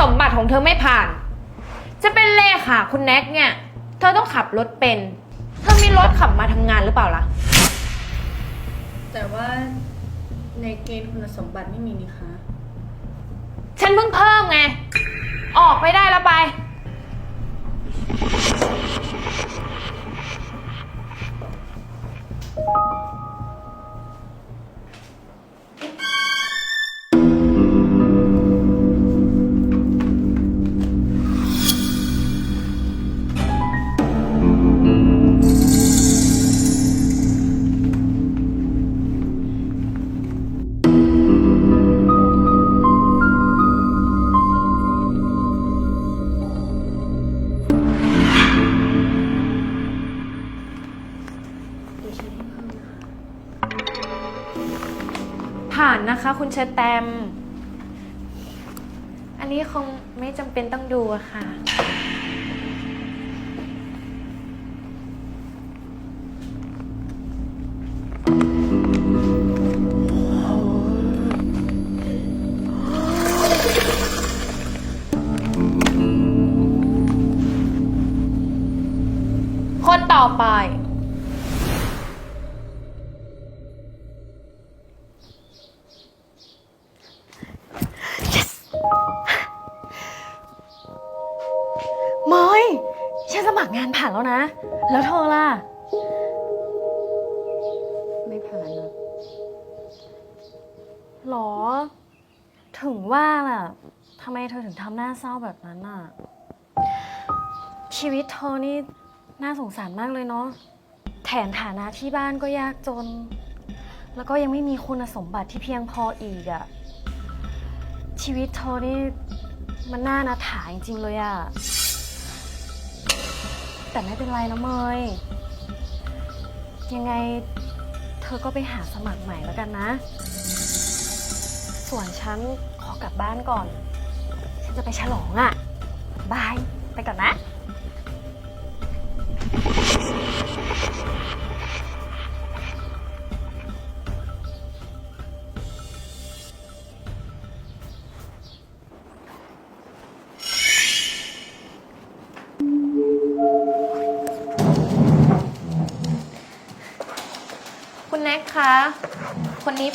สมบัติของเธอไม่ผ่าน จะเป็นเลขาคุณแน็กเนี่ย เธอต้องขับรถเป็น เธอมีรถขับมาทำงานหรือเปล่าล่ะ แต่ว่าในเกณฑ์คุณสมบัติไม่มีนี่คะ ฉันเพิ่งเพิ่มไง ออกไปได้แล้วไปผ่ เชอแตม อันนี้คงไม่จำเป็นต้องดูอะค่ะ คนต่อไป ไม่ผ่านนะหรอ ถึงว่าล่ะทำไมเธอถึงทำหน้าเศร้าแบบนั้นน่ะ ชีวิตเธอนี่น่าสงสารมากเลยเนาะ แถมฐานะที่บ้านก็ยากจน แล้วก็ยังไม่มีคุณสมบัติที่เพียงพออีกอะ่ะชีวิตเธอนี่มันน่านาถาจริงๆเลยอะ่ะแต่ไม่เป็นไรนะเมยยังไง ธอก็ไปหาสมัครใหม่แล้วกันนะ ส่วนฉันขอกลับบ้านก่อน ฉันจะไปฉลองอะ่ะ บาย ไปก่อนนะ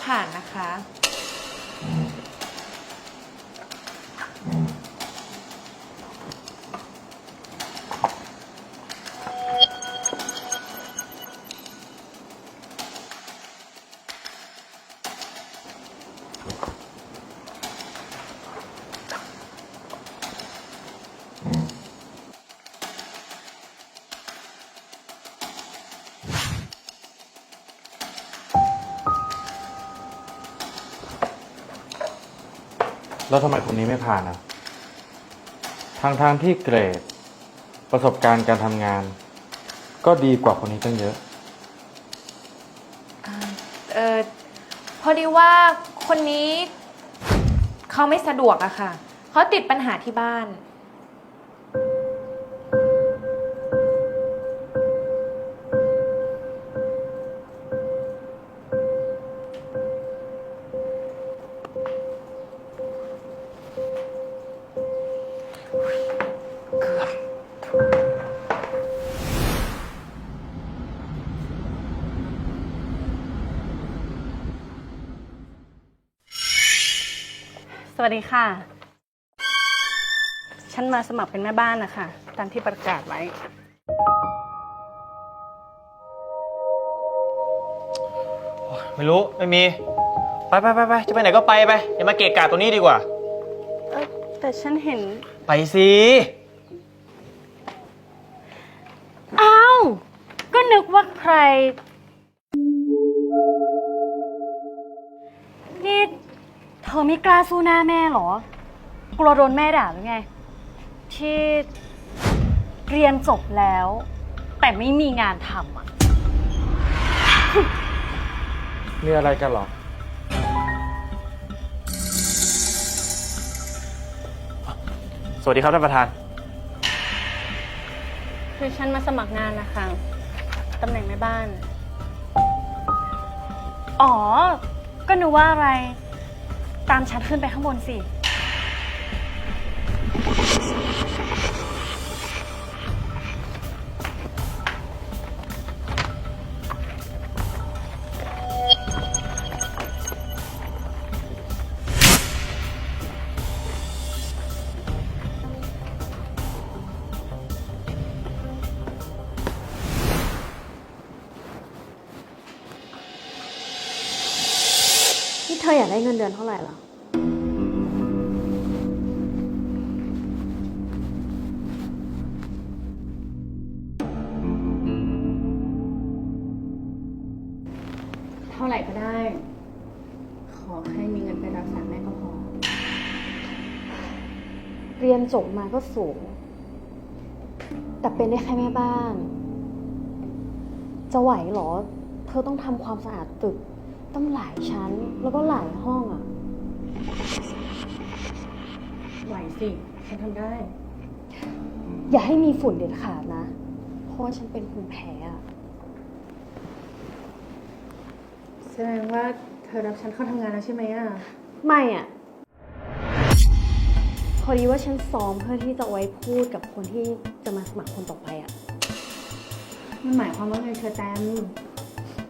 ผ่านนะคะ แล้วทำไมคนนี้ไม่ผ่านอะทางทางที่เกรด ประสบการณ์การทำงาน ก็ดีกว่าคนนี้ตั้งเยอะ เออพอดีว่าคนนี้เขาไม่สะดวกอะค่ะเขาติดปัญหาที่บ้าน สวัสดีค่ะ ฉันมาสมัครเป็นแม่บ้านนะคะตามที่ประกาศไว้ ไม่รู้ไม่มี ไปไปไปไปจะไปไหนก็ไปไปอย่ามาเกะกะตรงนี้ดีกว่า เออแต่ฉันเห็น ไปสิอ้าว ก็นึกว่าใคร อไม่กล้าสู้หน้าแม่เหรอ กลัวโดนแม่ด่าหรือไง ที่เรียนจบแล้ว แต่ไม่มีงานทำอะ มีอะไรกันเหรอ สวัสดีครับท่านประธาน คือฉันมาสมัครงานนะคะตำแหน่งแม่บ้าน อ๋อ ก็นึกว่าอะไร ตามฉันขึ้นไปข้างบนสิ ได้เงินเดือนเท่าไหร่ล่ะ เท่าไหร่ก็ได้ ขอให้มีเงินไปรักษาแม่ก็พอ เรียนจบมาก็สูง แต่เป็นได้แค่แม่บ้าน จะไหวเหรอ เธอต้องทำความสะอาดตึก ต้องหลายชั้นแล้วก็หลายห้องอะ่ะไหวสิ ฉันทำได้ อย่าให้มีฝุ่นเด็ดขาดนะ เพราะว่าฉันเป็นภูมิแพ้อะแสดงว่าเธอรับฉันเข้าทำงานแล้วใช่ไหมอะ ไม่อะ่ะพอดีว่าฉันซ้อมเพื่อที่จะเอาไว้พูดกับคนที่จะมาสมัครคนต่อไปอะมันหมายความว่าไงเชอแตม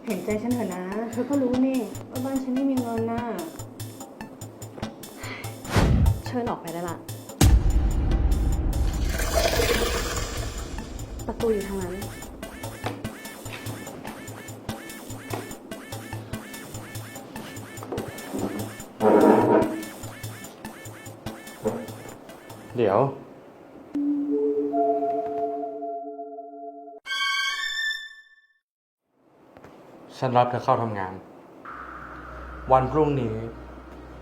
เห็นใจฉันเถอะนะ เธอก็รู้นี่ว่าบ้านฉันไม่มีเงินน่ะเชิญออกไปได้ละประตูอยู่ทางนั้น เดี๋ยว ฉันรับเธอเข้าทำงาน วันพรุ่งนี้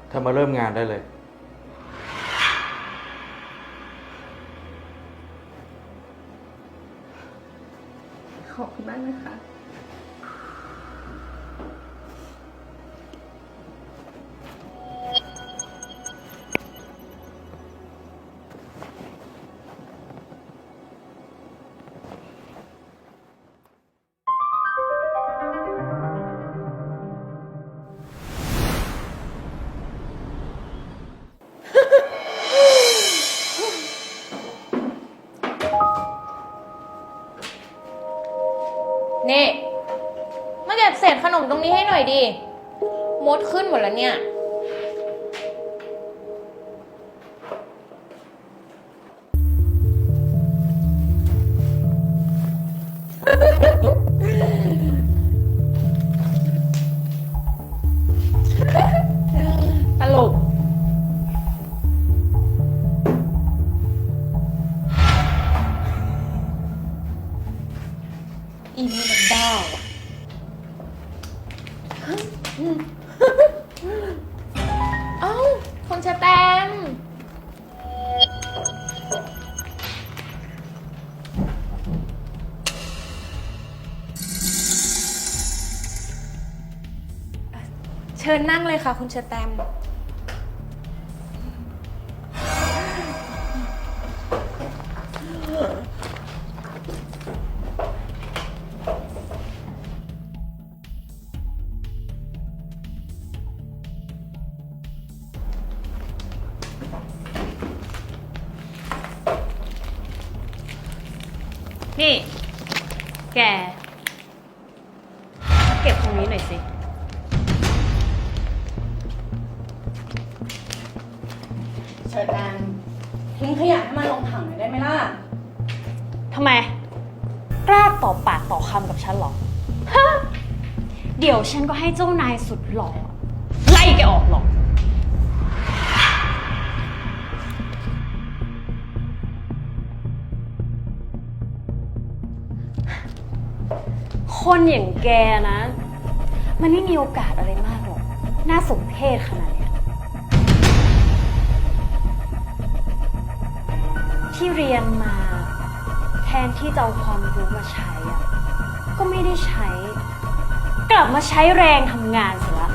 เธอมาเริ่มงานได้เลย อยดิ มดขึ้นหมดแล้วเนี่ยต เชิญนั่งเลยค่ะ คุณเชะแตม เชอแตมทิ้งขยะให้มันลงถังหน่อยได้ไหมล่ะ ทำไม กล้าต่อปากต่อคำกับฉันเหรอฮะเดี๋ยวฉันก็ให้เจ้านายสุดหล่อไล่แกออกหรอกคนอย่างแกนะ มันไม่มีโอกาสอะไรมากหรอก น่าสมเพชขนาด ที่เรียนมา แทนที่จะเอาความรู้มาใช้อะก็ไม่ได้ใช้ กลับมาใช้แรงทำงานเสียละ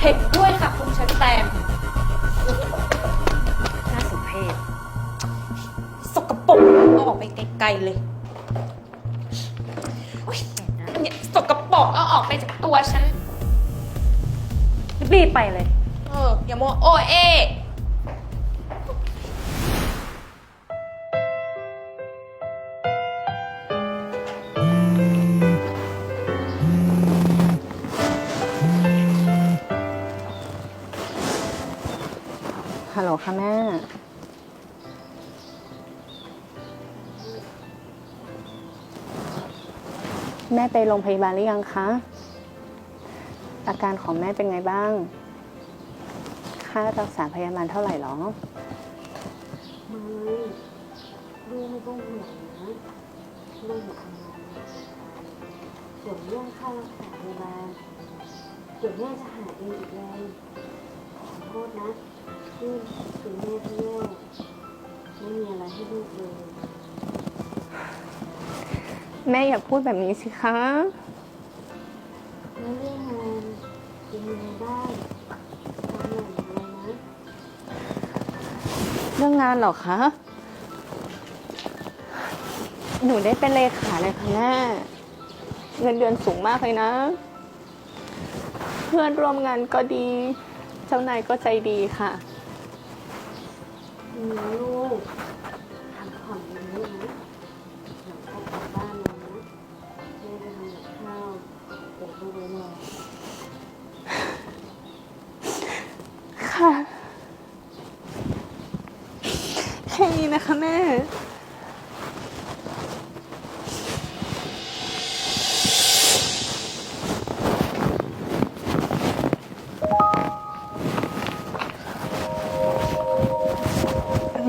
เห็นด้วยค่ะคุณชะแตมน่าสมเพชสกปรกเอาออกไปไกลๆเลยโอ๊ยเนี่ยสกปรกเอาออกไปจากตัวฉัน รีบไปเลย อย่าโมโอเอ ฮัลโหลค่ะแม่ แม่ไปโรงพยาบาลหรือยังคะ อาการของแม่เป็นไงบ้าง ค่ารักษาพยาบาลเท่าไหร่หรอ ไม่ลูกไม่ต้องห่วงนะลูกอยู่ทำงานส่วนเรื่องค่ารักษาพยาบาลเดี๋ยวแม่จะหาเองอีกเลยขอโทษนะที่ถึงแม่ที่แย่ไม่มีอะไรให้ลูกเลย แม่อย่าพูดแบบนี้สิคะ รื่องงานหรอคะ หนูได้เป็นเลขาเลยค่ะแม่เงินเดือนสูงมากเลยนะ เพื่อนร่วมงานก็ดี เจ้านายก็ใจดีค่ะ ลูก นะคะแม่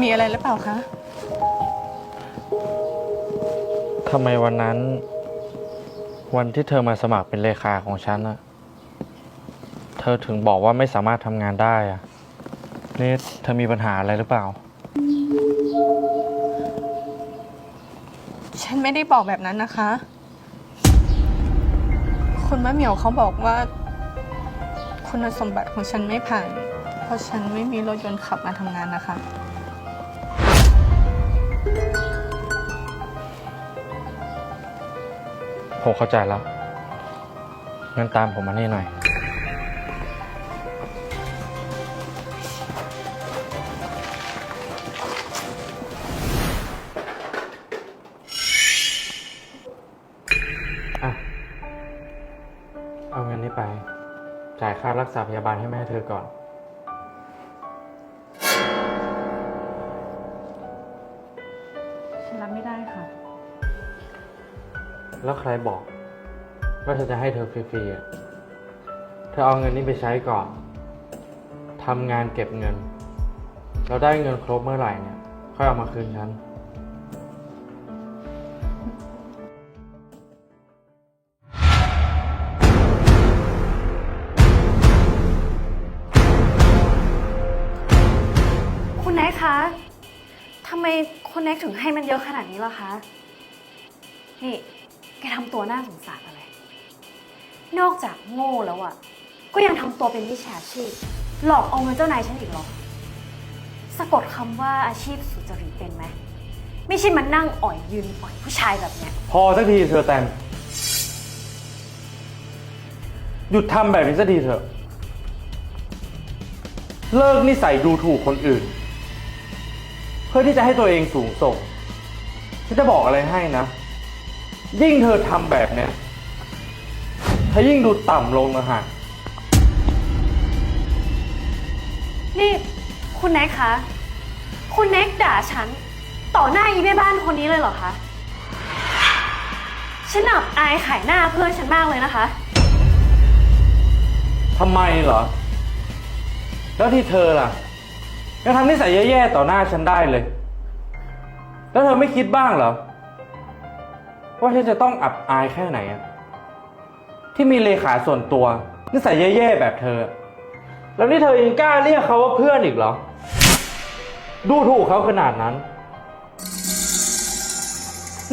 มีอะไรหรือเปล่าคะ ทำไมวันนั้น วันที่เธอมาสมัครเป็นเลขาของฉันอะเธอถึงบอกว่าไม่สามารถทำงานได้อะนี่เธอมีปัญหาอะไรหรือเปล่า ฉันไม่ได้บอกแบบนั้นนะคะ คุณมะเหมียวเขาบอกว่า คุณสมบัติของฉันไม่ผ่าน เพราะฉันไม่มีรถยนต์ขับมาทำงานนะคะ ผมเข้าใจแล้ว งั้นตามผมมานี่หน่อย ษาพยาบาลให้แม่เธอก่อน ฉันรับไม่ได้ค่ะ แล้วใครบอก ว่าเธอจะให้เธอฟรีๆอะเธอเอาเงินนี้ไปใช้ก่อนทำงานเก็บเงิน เราได้เงินครบเมื่อไหร่เนี่ย ค่อยเอามาคืนฉัน อะขนาดนี้ล่ะคะ นี่ แกทำตัวน่าสงสารอะไร นอกจากโง่แล้วอะก็ยังทำตัวเป็นมิจฉาชีพ หลอกเอาเงินเจ้านายฉันอีกเหรอ สะกดคำว่าอาชีพสุจริตเป็นไหม ไม่ใช่มานั่งอ่อยยืนอ่อยผู้ชายแบบเนี้ย พอสักทีเธอแตมหยุดทำแบบนี้สักทีเถอะ เลิกนิสัยดูถูกคนอื่น เพื่อที่จะให้ตัวเองสูงส่ง ฉันจะบอกอะไรให้นะ ยิ่งเธอทำแบบเนี้ยเธอยิ่งดูต่ำลงนะฮะนี่ คุณแน็กคะ คุณแน็กด่าฉัน ต่อหน้าอีแม่บ้านคนนี้เลยเหรอคะ ฉันอับอายขายหน้าเพื่อนฉันมากเลยนะคะ ทำไมเหรอ แล้วที่เธอล่ะยังทำนิสัยแย่ๆต่อหน้าฉันได้เลย แล้วเธอไม่คิดบ้างเหรอ ว่าฉันจะต้องอับอายแค่ไหนอะที่มีเลขาส่วนตัวนิสัยแย่ๆแบบเธอ แล้วนี่เธอยังกล้าเรียกเขาว่าเพื่อนอีกเหรอ ดูถูกเขาขนาดนั้น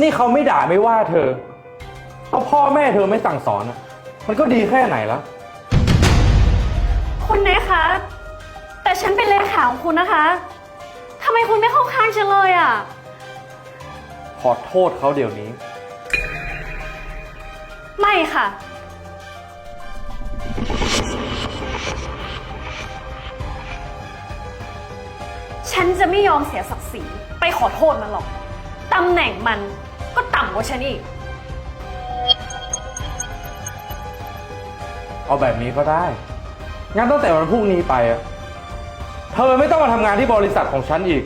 นี่เขาไม่ด่าไม่ว่าเธอเพราะพ่อแม่เธอไม่สั่งสอนอะมันก็ดีแค่ไหนแล้ว คุณแน็กคะ แต่ฉันเป็นเลขาของคุณนะคะทำไมคุณไม่เข้าข้างฉันเลยอะ ขอโทษเขาเดี๋ยวนี้ ไม่ค่ะ ฉันจะไม่ยอมเสียศักดิ์ศรีไปขอโทษมันหรอก ตำแหน่งมันก็ต่ำกว่าฉันอีก เอาแบบนี้ก็ได้ งั้นตั้งแต่วันพรุ่งนี้ไปอะเธอไม่ต้องมาทำงานที่บริษัทของฉันอีก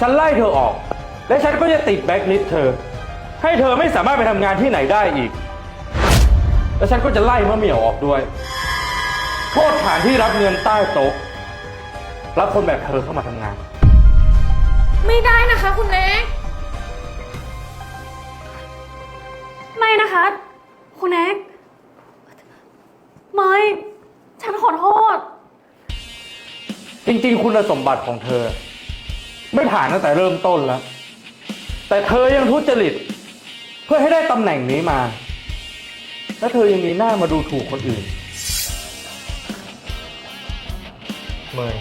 ฉันไล่เธอออก และฉันก็จะติดแบ็คลิสต์เธอ ให้เธอไม่สามารถไปทำงานที่ไหนได้อีก และฉันก็จะไล่มะเหมี่ยวออกด้วย โทษฐานที่รับเงินใต้โต๊ะ รับคนแบบเธอเข้ามาทำงาน ไม่ได้นะคะคุณแน็ก ไม่นะคะ คุณแอ๊กไม่ ฉันขอโทษ จริงๆ คุณสมบัติของเธอ ไม่ผ่านตั้งแต่เริ่มต้นแล้ว แต่เธอยังทุจริต เพื่อให้ได้ตำแหน่งนี้มา และเธอยังมีหน้ามาดูถูกคนอื่น เมย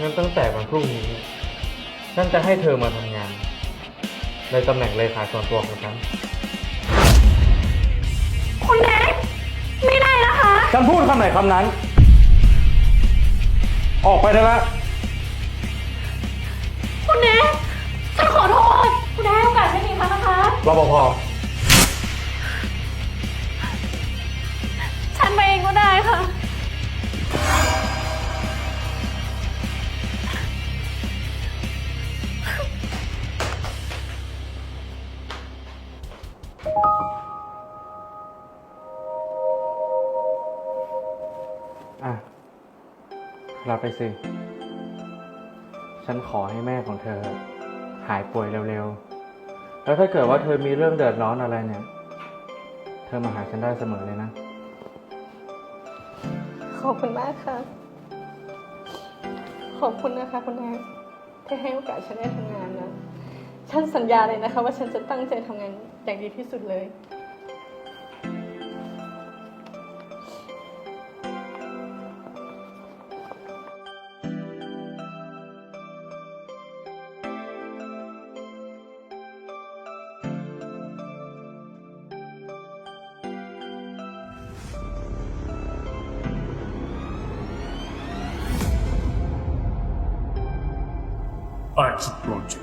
งั้นตั้งแต่วันพรุ่งนี้ฉันจะให้เธอมาทำงาน ในตำแหน่งเลขาส่วนตัวของฉัน คุณแอ๊กไม่ได้นะคะ ฉันพูดคำไหนคำนั้น ออกไปได้แล้ว รปภฉันไปเองก็ได้ค่ะ อะรับไปสิ ฉันขอให้แม่ของเธอ หายป่วยเร็วๆ แล้วถ้าเกิดว่าเธอมีเรื่องเดือดร้อนอะไรเนี่ย เธอมาหาฉันได้เสมอเลยนะ ขอบคุณมากค่ะ ขอบคุณนะคะคุณแอนที่ให้โอกาสฉันได้ทำงานนะ ฉันสัญญาเลยนะคะ ว่าฉันจะตั้งใจทำงานอย่างดีที่สุดเลย Art pronto.